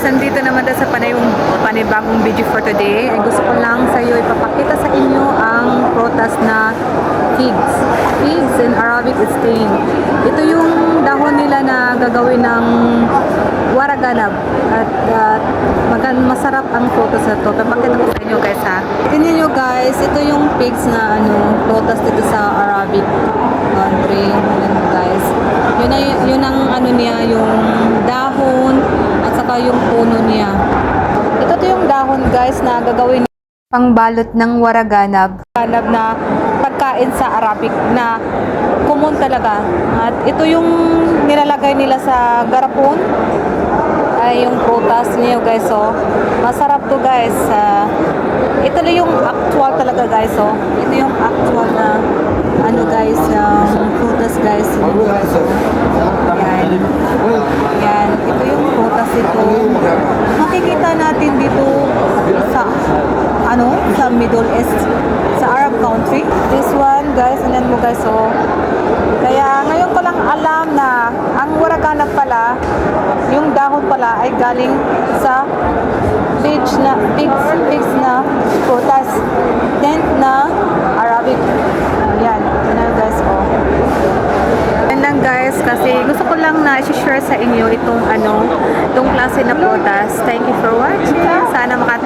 nandito naman tayo sa panayong panibagong video for today. Ay gusto ko lang sa iyo ipapakita sa inyo ang protas na figs. Figs in Arabic is stain. Ito yung dahon nila na gagawin ng waraganab. At uh, magan masarap ang protas na to. Papakita ko sa inyo guys ha. Tingnan nyo guys, ito yung figs na ano, protas dito sa Arabic country. Ayan guys. Yun, na, yun ang ano niya, yung dahon puno niya. Ito to yung dahon guys na gagawin pangbalot ng waraganab. Ganab na pagkain sa Arabic na common talaga. At ito yung nilalagay nila sa garapon ay yung prutas niyo guys oh. Masarap to guys. Ah, ito na yung actual talaga guys oh. Ito yung actual na ano guys, yung prutas guys. Yan. Yan. Ito yung prutas ito. Makikita natin dito sa ano, sa Middle East, sa Arab country. This one guys, anan mo guys oh. Kaya ngayon ko lang alam na ang waragana pala, yung dahon pala ay galing sa pigs na pigs, pigs na prutas. Then na Arabic. Yan, yan na guys oh. Yan lang kasi gusto ko lang na i-share sa inyo itong ano, itong klase na prutas. Thank you for watching. Sana makatulong